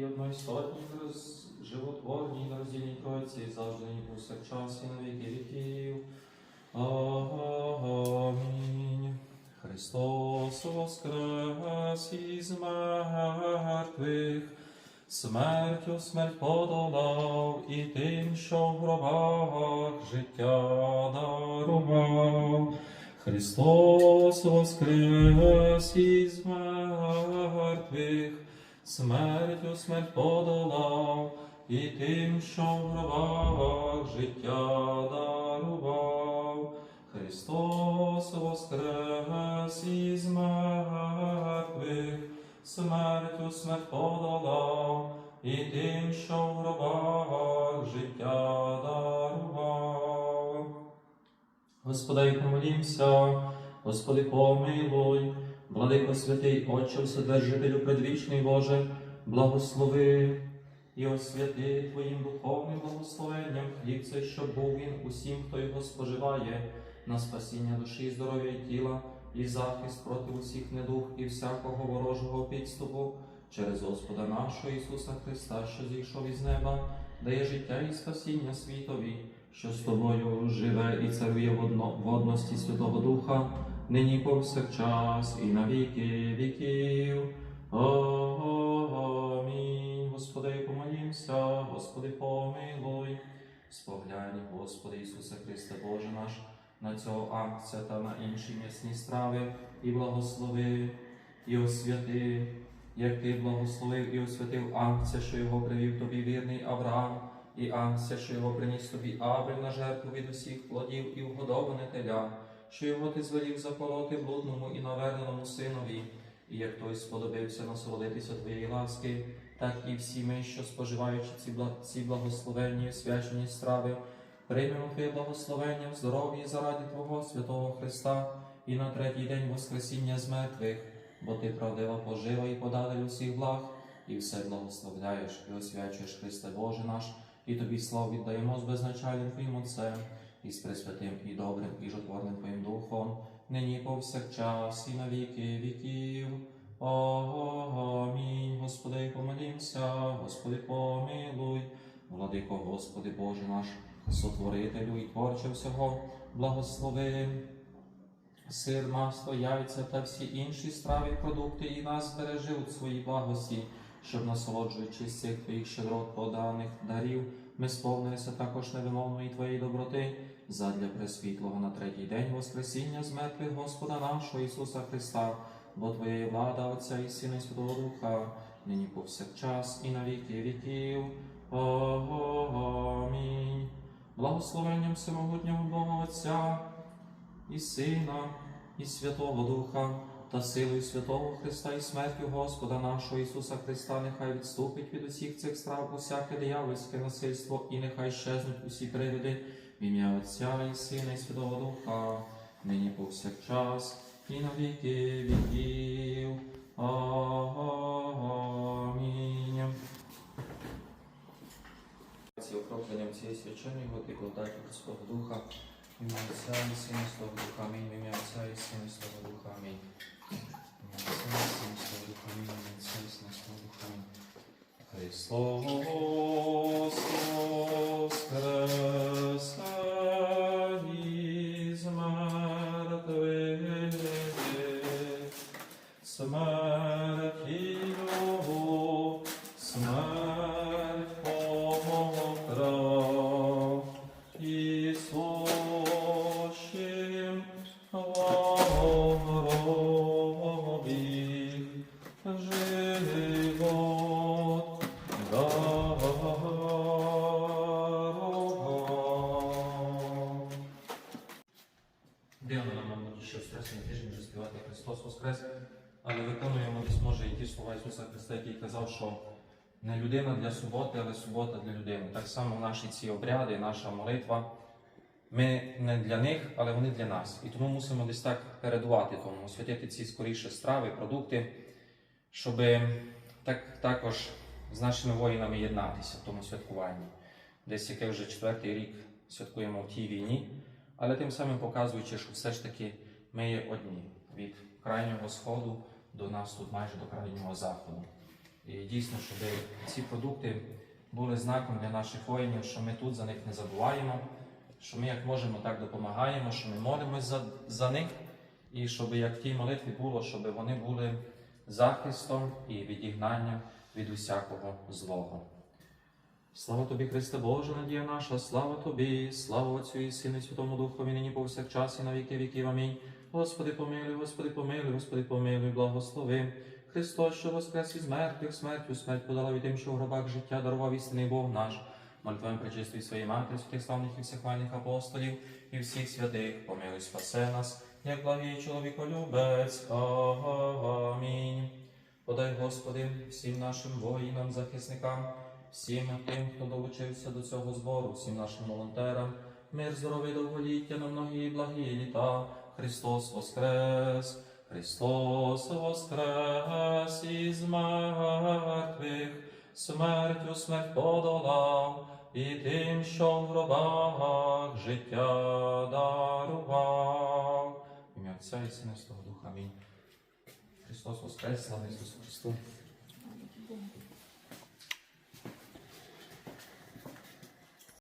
Святій, одноістотній, животворній, нероздільній Тройці, завжди нині повсякчас і на віки віків. Амінь. Христос воскрес із мертвих, смертю смерть подолав, і тим, що в гробах життя дарував. Христос воскрес із мертвих, смертю смерть подолав, і тим, що в гробах життя дарував. Христос воскрес із мертвих, смертю смерть подолав, і тим, що в гробах життя дарував. Господи, помолімся, Господи, помилуй, владико святий Отче, Вседержителю предвічний Боже, благослови і освяти Твоїм духовним благословенням хліб цей, щоб був він усім, хто його споживає, на спасіння душі, здоров'я і тіла, і захист проти усіх недух і всякого ворожого підступу, через Господа нашого Ісуса Христа, що зійшов із неба, дає життя і спасіння світові, що з тобою живе і одно, в одності Святого Духа, нині повсякчас і на віки віків. Амінь. Господи, помолімся, Господи, помилуй. Споглянь, Господи Ісусе Христе, Боже наш, на цього акція та на інші м'ясні страви, і благослови, і освяти, як Ти благословив і освятив акція, що його привів тобі вірний Авраам, і акція, що його приніс тобі Авель на жертву від усіх плодів і вгодоване теля, що його ти звелів заколоти блудному і наверненому синові, і як той сподобився насолодитися твоєї ласки, так і всі ми, що споживаючи ці, бла- ці благословенні і свячені страви, приймемо Твоє благословення в здоров'ї заради Твого святого Христа і на третій день Воскресіння з мертвих, бо Ти правдива пожива і податель усіх благ, і все благословляєш і освячуєш Христе Боже наш, і Тобі славу віддаємо з безначальним Твоїм Отцем, і з пресвятим, і добрим, і жотворним Твоїм Духом, нині повсякчас, і на віки віків. Амінь. Господи, помолімся, Господи, помилуй, владико, Господи, Боже наш, сотворителю і творче всього, благослови. Сир, масло, яйця та всі інші страви продукти і нас збережи у своїй благості, щоб насолоджуючись цих твоїх щедрот поданих дарів, ми сповнилися також невимовної твоєї доброти задля пресвітлого на третій день Воскресіння з мертвих Господа нашого Ісуса Христа, бо Твоя влада Отця і Сина і Святого Духа, нині повсякчас і на віки віків. Амінь. Благословенням всемогутнього Бога Отця і Сина, і Святого Духа, та силою святого Христа і смертю Господа нашого Ісуса Христа, нехай відступить від усіх цих страв усяке диявольське насильство, і нехай щезнуть усі привиди в ім'я Отця і Сина, і Святого Духа, нині повсякчас, і на віки віків. Амінь. Окропленням цієї свяченої води благодаті Святого Духа, в ім'я Отця і Сина, і Святого Духа, амінь. В ім'я Отця і Сина, і Святого Духа, амінь, в В дарував. Дивно нам, мабуть, що Воскресний тиждень вже Христос Воскрес, але виконуємо десь може і ті слова Ісуса Христа, який казав, що не людина для суботи, але субота для людини. Так само наші ці обряди, наша молитва. Ми не для них, але вони для нас. І тому мусимо десь так передувати тому, освятити ці скоріше страви, продукти, щоб так, також з нашими воїнами єднатися в тому святкуванні. Десь яке вже четвертий рік святкуємо в тій війні, але тим самим показуючи, що все ж таки ми є одні від крайнього сходу до нас тут майже до крайнього заходу. І дійсно, щоб ці продукти були знаком для наших воїнів, що ми тут за них не забуваємо, що ми як можемо, так допомагаємо, що ми молимось за, за них, і щоб як в тій молитві було, щоб вони були захистом і відігнанням від усякого злого. Слава тобі, Христе Боже, надія наша, слава тобі, слава Отцю і Сину і Святому Духові, нині повсякчас і на віки віків. Амінь. Господи помилуй, Господи помилуй, Господи помилуй, благослови. Христос, що воскрес із мертвих, смертю смерть подала від тим, що в гробах життя дарував істинний Бог наш. Молитвем причистої своєї матері, святих славних і всехвальних апостолів і всіх святих, помилуй спасе нас, як благий чоловіколюбець. Амінь. Подай, Господи, всім нашим воїнам, захисникам, всім тим, хто долучився до цього збору, всім нашим волонтерам, мир, здоров'я, довголіття на многі благі літа. Христос Воскрес! Христос Воскрес із мертвих, смертю смерть подолав, і тим, що в гробах життя дарував. Ім'я Отця і Сина Святого Духа. Амінь. Христос Воскрес, слава Ісусу Христу!